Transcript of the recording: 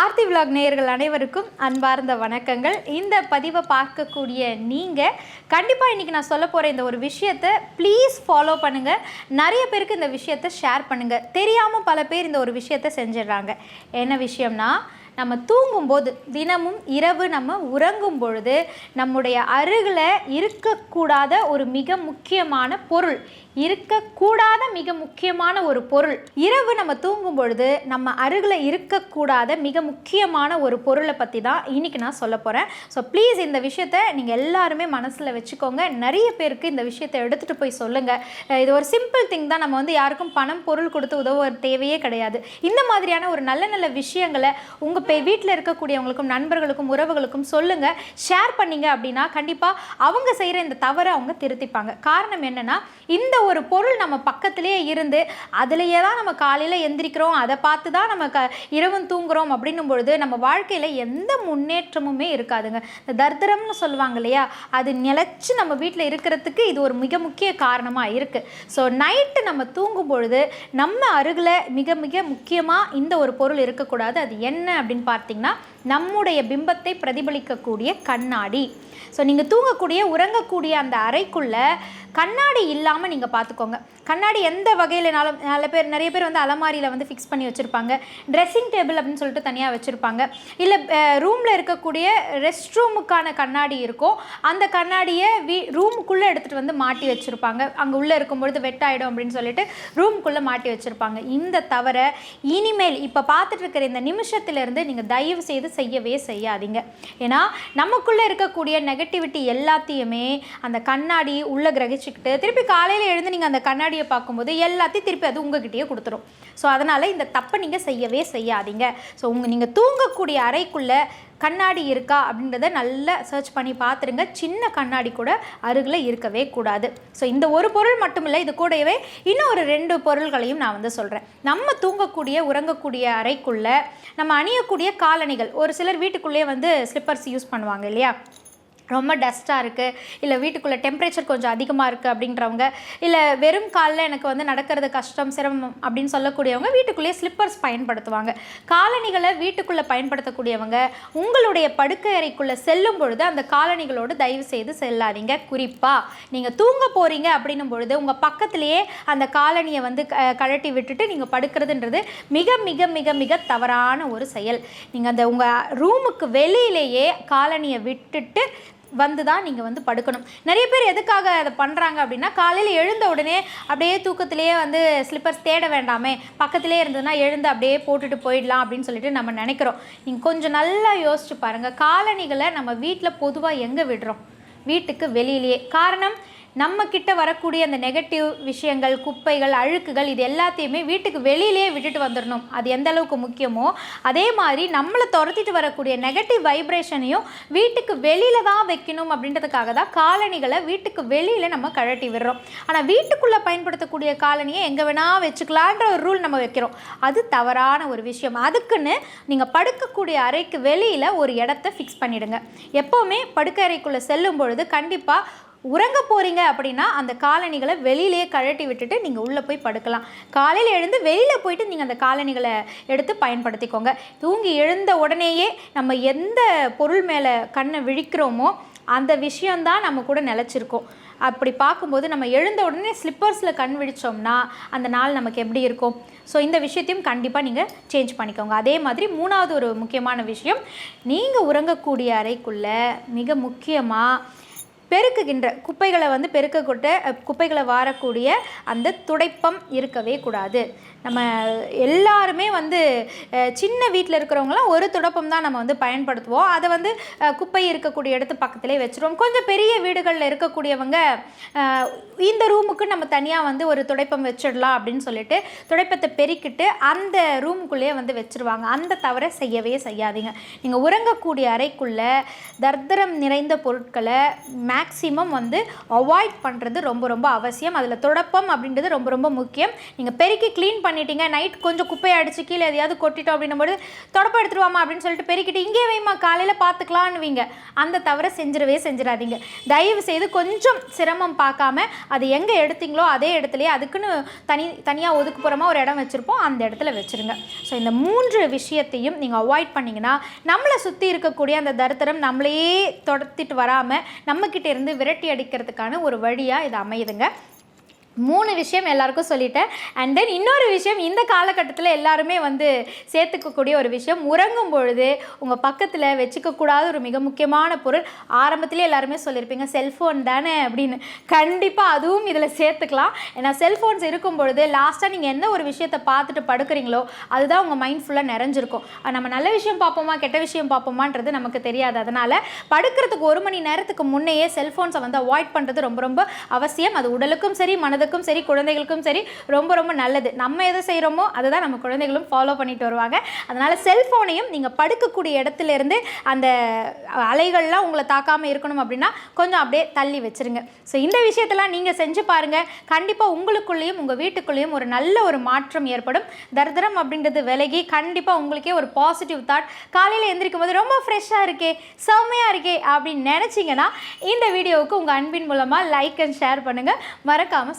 Aarthi vlog நேயர்கள் அனைவருக்கும் அன்பார்ந்த வணக்கங்கள். இந்த பதிவை பார்க்கக்கூடிய நீங்கள் கண்டிப்பாக இன்றைக்கி நான் சொல்ல போகிற இந்த ஒரு விஷயத்தை ப்ளீஸ் ஃபாலோ பண்ணுங்கள் நிறைய பேருக்கு இந்த விஷயத்தை ஷேர் பண்ணுங்கள் தெரியாமல் பல பேர் இந்த ஒரு விஷயத்தை செஞ்சிடுறாங்க. என்ன விஷயம்னா நம்ம தூங்கும்போது தினமும் இரவு நம்ம உறங்கும் பொழுது நம்முடைய அருகில் இருக்கக்கூடாத ஒரு மிக முக்கியமான பொருள் இருக்கக்கூடாத மிக முக்கியமான ஒரு பொருள். இரவு நம்ம தூங்கும் பொழுது நம்ம அருகில் இருக்கக்கூடாத மிக முக்கியமான ஒரு பொருளை பற்றி தான் இன்னைக்கு நான் சொல்ல போகிறேன் ஸோ ப்ளீஸ் இந்த விஷயத்த நீங்கள் எல்லாருமே மனசில் வச்சுக்கோங்க. நிறைய பேருக்கு இந்த விஷயத்தை எடுத்துகிட்டு போய் சொல்லுங்கள் இது ஒரு சிம்பிள் திங் தான். நம்ம வந்து யாருக்கும் பணம் பொருள் கொடுத்து உதவ தேவையே கிடையாது. இந்த மாதிரியான ஒரு நல்ல நல்ல விஷயங்களை உங்கள் இப்போ வீட்டில் இருக்கக்கூடியவங்களுக்கும் நண்பர்களுக்கும் உறவுகளுக்கும் சொல்லுங்கள் ஷேர் பண்ணீங்க அப்படின்னா கண்டிப்பாக அவங்க செய்கிற இந்த தவறை அவங்க திருத்திப்பாங்க. காரணம் என்னென்னா இந்த ஒரு பொருள் நம்ம பக்கத்துலேயே இருந்து அதுலேயே தான் நம்ம காலையில் எந்திரிக்கிறோம். அதை பார்த்து தான் நம்ம க இரவும் தூங்குறோம் அப்படின்னும் பொழுது நம்ம வாழ்க்கையில் எந்த முன்னேற்றமுமே இருக்காதுங்க. இந்த தர்தரம்னு சொல்லுவாங்க இல்லையா அது நிலச்சி நம்ம வீட்டில் இருக்கிறதுக்கு இது ஒரு மிக முக்கிய காரணமாக இருக்குது ஸோ நைட்டு நம்ம தூங்கும் பொழுது நம்ம அருகில் மிக மிக முக்கியமாக இந்த ஒரு பொருள் இருக்கக்கூடாது. அது என்ன அப்படின்னு பார்த்தீங்கன்னா நம்முடைய பிம்பத்தை பிரதிபலிக்கக்கூடிய கண்ணாடி. ஸோ நீங்கள் தூங்கக்கூடிய உறங்கக்கூடிய அந்த அறைக்குள்ளே கண்ணாடி இல்லாமல் நீங்கள் பார்த்துக்கோங்க. கண்ணாடி எந்த வகையிலனாலும் நல்ல பேர் நிறைய பேர் வந்து அலமாரியில் வந்து ஃபிக்ஸ் பண்ணி வச்சுருப்பாங்க. ட்ரெஸ்ஸிங் டேபிள் அப்படின்னு சொல்லிட்டு தனியாக வச்சுருப்பாங்க. இல்லை ரூமில் இருக்கக்கூடிய ரெஸ்ட் ரூமுக்கான கண்ணாடி இருக்கும். அந்த கண்ணாடியை வீ ரூமுக்குள்ளே எடுத்துகிட்டு வந்து மாட்டி வச்சுருப்பாங்க. அங்கே உள்ளே இருக்கும்பொழுது வெட்டாயிடும் அப்படின்னு சொல்லிட்டு ரூமுக்குள்ளே மாட்டி வச்சுருப்பாங்க. இந்த தவிர இனிமேல் இப்போ பார்த்துட்டு இருக்கிற இந்த நிமிஷத்துலேருந்து நீங்கள் தயவு செய்து செய்யவே செய்யாதீங்க. ஏன்னா நமக்குள்ளே இருக்கக்கூடிய நெகட்டிவிட்டி எல்லாத்தையுமே அந்த கண்ணாடி உள்ளே கிரகிச்சுக்கிட்டு திருப்பி காலையில் எழுந்து நீங்கள் அந்த கண்ணாடியை பார்க்கும்போது எல்லாத்தையும் திருப்பி அது உங்ககிட்டயே கொடுத்துரும். ஸோ அதனால் இந்த தப்பை நீங்கள் செய்யவே செய்யாதீங்க. ஸோ உங்கள் நீங்கள் தூங்கக்கூடிய அறைக்குள்ளே கண்ணாடி இருக்கா அப்படின்றத நல்லா சர்ச் பண்ணி பார்த்துருங்க. சின்ன கண்ணாடி கூட அருகில் இருக்கவே கூடாது. ஸோ இந்த ஒரு பொருள் மட்டும் இல்லை இது கூடவே இன்னும் ஒரு ரெண்டு பொருள்களையும் நான் வந்து சொல்கிறேன் நம்ம தூங்கக்கூடிய உறங்கக்கூடிய அறைக்குள்ளே நம்ம அணியக்கூடிய காலணிகள் ஒரு சிலர் வீட்டுக்குள்ளேயே வந்து ஸ்லிப்பர்ஸ் யூஸ் பண்ணுவாங்க இல்லையா? ரொம்ப டஸ்ட்டாக இருக்குது இல்லை வீட்டுக்குள்ளே டெம்பரேச்சர் கொஞ்சம் அதிகமாக இருக்குது அப்படின்றவங்க இல்லை வெறும் காலில் எனக்கு வந்து நடக்கிறது கஷ்டம் சிரமம் அப்படின்னு சொல்லக்கூடியவங்க வீட்டுக்குள்ளேயே ஸ்லிப்பர்ஸ் பயன்படுத்துவாங்க. காலணிகளை வீட்டுக்குள்ளே பயன்படுத்தக்கூடியவங்க உங்களுடைய படுக்கை அறைக்குள்ளே செல்லும் பொழுது அந்த காலணிகளோடு தயவு செய்து செல்லாதீங்க. குறிப்பாக நீங்கள் தூங்க போகிறீங்க அப்படின்னும் பொழுது உங்கள் பக்கத்துலேயே அந்த காலணியை வந்து க- கழட்டி விட்டுட்டு நீங்கள் படுக்கிறதுன்றது மிக மிக மிக மிக தவறான ஒரு செயல். நீங்கள் அந்த உங்கள் ரூமுக்கு வெளியிலேயே காலணியை விட்டுட்டு வந்து தான் நீங்கள் வந்து படுக்கணும். நிறைய பேர் எதுக்காக அதை பண்ணுறாங்க அப்படின்னா காலையில் எழுந்த உடனே அப்படியே தூக்கத்திலேயே வந்து ஸ்லிப்பர்ஸ் தேட வேண்டாமே பக்கத்திலே இருந்ததுன்னா எழுந்து அப்படியே போட்டுட்டு போயிடலாம் அப்படின்னு சொல்லிட்டு நம்ம நினைக்கிறோம். நீங்கள் கொஞ்சம் நல்லா யோசிச்சு பாருங்கள் காலணிகளை நம்ம வீட்டில் பொதுவாக எங்கே விடுறோம்? வீட்டுக்கு வெளியிலேயே. காரணம் நம்ம கிட்ட வரக்கூடிய அந்த நெகட்டிவ் விஷயங்கள் குப்பைகள் அழுக்குகள் இது எல்லாத்தையுமே வீட்டுக்கு வெளியிலேயே விட்டுட்டு வந்துடணும். அது எந்த அளவுக்கு முக்கியமோ அதே மாதிரி நம்மளை துரத்திட்டு வரக்கூடிய நெகட்டிவ் வைப்ரேஷனையும் வீட்டுக்கு வெளியில தான் வைக்கணும் அப்படின்றதுக்காக தான் காலணிகளை வீட்டுக்கு வெளியில நம்ம கழட்டி விடுறோம். ஆனால் வீட்டுக்குள்ளே பயன்படுத்தக்கூடிய காலனியை எங்கே வேணால் வச்சுக்கலான்ற ஒரு ரூல் நம்ம வைக்கிறோம். அது தவறான ஒரு விஷயம். அதுக்குன்னு நீங்கள் படுக்கக்கூடிய அறைக்கு வெளியில் ஒரு இடத்த ஃபிக்ஸ் பண்ணிடுங்க. எப்போவுமே படுக்கை அறைக்குள்ளே செல்லும் பொழுது கண்டிப்பாக உறங்க போகிறீங்க அப்படின்னா அந்த காலணிகளை வெளியிலேயே கழட்டி விட்டுட்டு நீங்கள் உள்ளே போய் படுக்கலாம். காலையில் எழுந்து வெளியில் போயிட்டு நீங்கள் அந்த காலணிகளை எடுத்து பயன்படுத்திக்கோங்க. தூங்கி எழுந்த உடனேயே நம்ம எந்த பொருள் மேலே கண்ணை விழிக்கிறோமோ அந்த விஷயந்தான் நம்ம கூட நிலச்சிருக்கோம். அப்படி பார்க்கும்போது நம்ம எழுந்த உடனே ஸ்லிப்பர்ஸில் கண் விழித்தோம்னா அந்த நாள் நமக்கு எப்படி இருக்கும்? ஸோ இந்த விஷயத்தையும் கண்டிப்பாக நீங்கள் சேஞ்ச் பண்ணிக்கோங்க. அதே மாதிரி மூணாவது ஒரு முக்கியமான விஷயம் நீங்கள் உறங்கக்கூடிய அறைக்குள்ளே மிக முக்கியமாக பெருக்குகின்ற குப்பைகளை வந்து பெருக்கக்கூட்ட குப்பைகளை வாரக்கூடிய அந்த துடைப்பம் இருக்கவே கூடாது. நம்ம எல்லாருமே வந்து சின்ன வீட்டில் இருக்கிறவங்களாம் ஒரு துடைப்பம் தான் நம்ம வந்து பயன்படுத்துவோம். அதை வந்து குப்பை இருக்கக்கூடிய இடத்து பக்கத்திலே வச்சுருவோம். கொஞ்சம் பெரிய வீடுகளில் இருக்கக்கூடியவங்க இந்த ரூமுக்கு நம்ம தனியாக வந்து ஒரு துடைப்பம் வச்சிடலாம் அப்படின்னு சொல்லிட்டு துடைப்பத்தை பெருக்கிட்டு அந்த ரூமுக்குள்ளேயே வந்து வச்சிருவாங்க. அந்த தவறை செய்யவே செய்யாதீங்க. நீங்கள் உறங்கக்கூடிய அறைக்குள்ளே தர்தரம் நிறைந்த பொருட்களை மே மேக்ஸிமம் வந்து அவாய்ட் பண்ணுறது ரொம்ப ரொம்ப அவசியம். அதில் தொடப்பம் அப்படின்றது ரொம்ப ரொம்ப முக்கியம். நீங்கள் பெருக்கி க்ளீன் பண்ணிட்டீங்க நைட் கொஞ்சம் குப்பையை அடிச்சு கீழே எதையாவது கொட்டிட்டோம் அப்படின்னும்போது தொடப்பம் எடுத்துருவாமா அப்படின்னு சொல்லிட்டு பெருக்கிட்டு இங்கே வைமா காலையில் பார்த்துக்கலான்னுவீங்க. அந்த தவிர செஞ்சிடவே செஞ்சிடாதீங்க. தயவு செய்து கொஞ்சம் சிரமம் பார்க்காம அது எங்கே எடுத்தீங்களோ அதே இடத்துலையே அதுக்குன்னு தனி தனியாக ஒதுக்குப்புறமா ஒரு இடம் வச்சுருப்போம் அந்த இடத்துல வச்சுருங்க. ஸோ இந்த மூன்று விஷயத்தையும் நீங்கள் அவாய்ட் பண்ணிங்கன்னா நம்மளை சுற்றி இருக்கக்கூடிய அந்த தரித்திரம் நம்மளையே தொடர்த்திட்டு வராமல் நம்மக்கிட்ட இருந்து விரட்டி அடிக்கிறதுக்கான ஒரு வழியாக இது அமையுதுங்க. மூணு விஷயம் எல்லாருக்கும் சொல்லிட்டேன். அண்ட் தென் இன்னொரு விஷயம் இந்த காலகட்டத்தில் எல்லாருமே வந்து சேர்த்துக்கக்கூடிய ஒரு விஷயம் உறங்கும் பொழுது உங்கள் பக்கத்தில் வச்சுக்கக்கூடாத ஒரு மிக முக்கியமான பொருள் ஆரம்பத்திலே எல்லாருமே சொல்லியிருப்பீங்க செல்ஃபோன் தானே அப்படின்னு. கண்டிப்பாக அதுவும் இதில் சேர்த்துக்கலாம். ஏன்னா செல்ஃபோன்ஸ் இருக்கும் பொழுது லாஸ்ட்டாக நீங்கள் என்ன ஒரு விஷயத்தை பார்த்துட்டு படுக்கிறீங்களோ அதுதான் உங்கள் மைண்ட் ஃபுல்லாக நிறைஞ்சிருக்கும். நம்ம நல்ல விஷயம் பார்ப்போமா கெட்ட விஷயம் பார்ப்போமான்றது நமக்கு தெரியாது. அதனால் படுக்கிறதுக்கு ஒரு மணி நேரத்துக்கு முன்னையே செல்ஃபோன்ஸை வந்து அவாய்ட் பண்ணுறது ரொம்ப ரொம்ப அவசியம். அது உடலுக்கும் சரி மனதுக்கும் சரி குழந்தைகளுக்கும் சரி ரொம்ப ரொம்ப நல்லது. நம்ம எதை செய்கிறோமோ அதை தான் நம்ம குழந்தைகளும் ஃபாலோ பண்ணிட்டு வருவாங்க. அதனால் செல்ஃபோனையும் நீங்கள் படுக்கக்கூடிய இடத்துலேருந்து அந்த அலைகள்லாம் உங்களை தாக்காமல் இருக்கணும் அப்படின்னா கொஞ்சம் அப்படியே தள்ளி வச்சிருங்க. ஸோ இந்த விஷயத்தெல்லாம் நீங்கள் செஞ்சு பாருங்கள் கண்டிப்பாக உங்களுக்குள்ளேயும் உங்கள் வீட்டுக்குள்ளேயும் ஒரு நல்ல ஒரு மாற்றம் ஏற்படும். தர்தரம் அப்படின்றது விலகி கண்டிப்பாக உங்களுக்கே ஒரு பாசிட்டிவ் தாட் காலையில் எந்திரிக்கும் போது ரொம்ப ஃப்ரெஷ்ஷாக இருக்கே செம்மையாக இருக்கே அப்படின்னு நினச்சிங்கன்னா இந்த வீடியோவுக்கு உங்கள் அன்பின் மூலமாக லைக் அண்ட் ஷேர் பண்ணுங்கள் மறக்காமல்